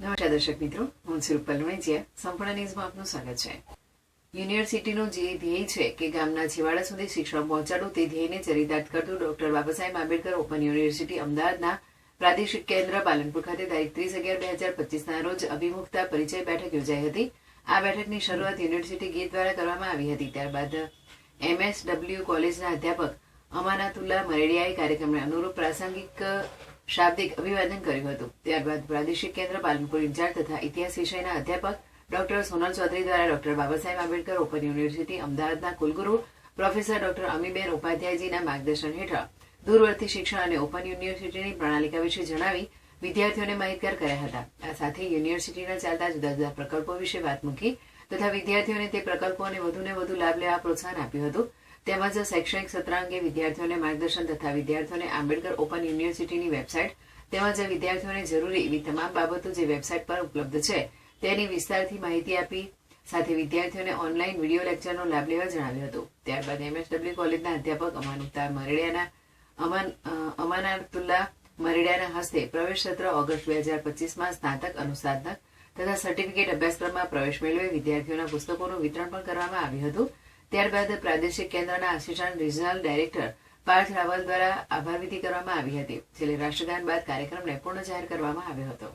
નમસ્કાર દર્શક મિત્રો, હું સિરુપલ વૈજ્યા સંપૂર્ણ ન્યૂઝમાં આપનું સ્વાગત છે. યુનિવર્સિટીનું જે ધ્યેય છે કે ગામના છેવાડા સુધી શિક્ષણ પહોંચાડવું તે ધ્યેયને ચરિતાર્થ કરતું doctor Babasaheb Ambedkar open university અમદાવાદના પ્રાદેશિક કેન્દ્ર પાલનપુર ખાતે તારીખ ત્રીસ અગિયાર બે હજાર પચીસના રોજ અભિમુખતા પરિચય બેઠક યોજાઈ હતી. આ બેઠકની શરૂઆત યુનિવર્સિટી ગીત દ્વારા કરવામાં આવી હતી. ત્યારબાદ એમએસડબલ્યુ કોલેજના અધ્યાપક અમાનાતુલ્લા મરેડિયાએ કાર્યક્રમને અનુરૂપ પ્રાસંગિક શાબ્દિક અભિવાદન કર્યું હતું. ત્યારબાદ પ્રાદેશિક કેન્દ્ર, પાલનપુર ઇન્ચાર્જ તથા ઇતિહાસ વિષયના અધ્યાપક ડોક્ટર સોનલ ચૌધરી દ્વારા doctor Baba Saheb Ambedkar open university, અમદાવાદના કુલગુરુ, પ્રોફેસર ડોક્ટર અમીબેન ઉપાધ્યાયજીના માર્ગદર્શન હેઠળ દૂરવર્તી શિક્ષણ અને ઓપન યુનિવર્સિટીની પ્રણાલિકા વિશે જણાવી વિદ્યાર્થીઓને માહિતગાર કર્યા હતા. આ સાથે યુનિવર્સિટીના ચાલતા જુદા જુદા પ્રકલ્પો વિશે વાત મૂકી તથા વિદ્યાર્થીઓને તે પ્રકલ્પોને વધુને વધુ લાભ લેવા પ્રોત્સાહન આપ્યું હતું. તેમજ શૈક્ષણિક સત્ર અંગે વિદ્યાર્થીઓને માર્ગદર્શન તથા વિદ્યાર્થીઓને આંબેડકર ઓપન યુનિવર્સિટીની વેબસાઇટ તેમજ વિદ્યાર્થીઓને જરૂરી એવી તમામ બાબતો જે વેબસાઇટ પર ઉપલબ્ધ છે, તેની વિસ્તારથી માહિતી આપી સાથે વિદ્યાર્થીઓને ઓનલાઈન વીડિયો લેક્ચરનો લાભ લેવા જણાવ્યું હતું. ત્યારબાદ એમએસડબલ્યુ કોલેજના અધ્યાપક અમાનુતા મરેડિયાના, અમાન અમાનાતુલ્લા મરેડિયાના હસ્તે પ્રવેશ સત્ર ઓગસ્ટ બે હજાર પચીસમાં સ્નાતક, અનુસ્નાતક તથા સર્ટિફિકેટ અભ્યાસક્રમમાં પ્રવેશ મેળવે વિદ્યાર્થીઓના પુસ્તકોનું વિતરણ પણ કરવામાં આવ્યું હતું. ત્યારબાદ પ્રાદેશિક કેન્દ્રના assistant regional director Parth Raval દ્વારા આભાર વિધિ કરવામાં આવી હતી છેલ્લે રાષ્ટ્રગાન બાદ કાર્યક્રમને પૂર્ણ જાહેર કરવામાં આવ્યો હતો.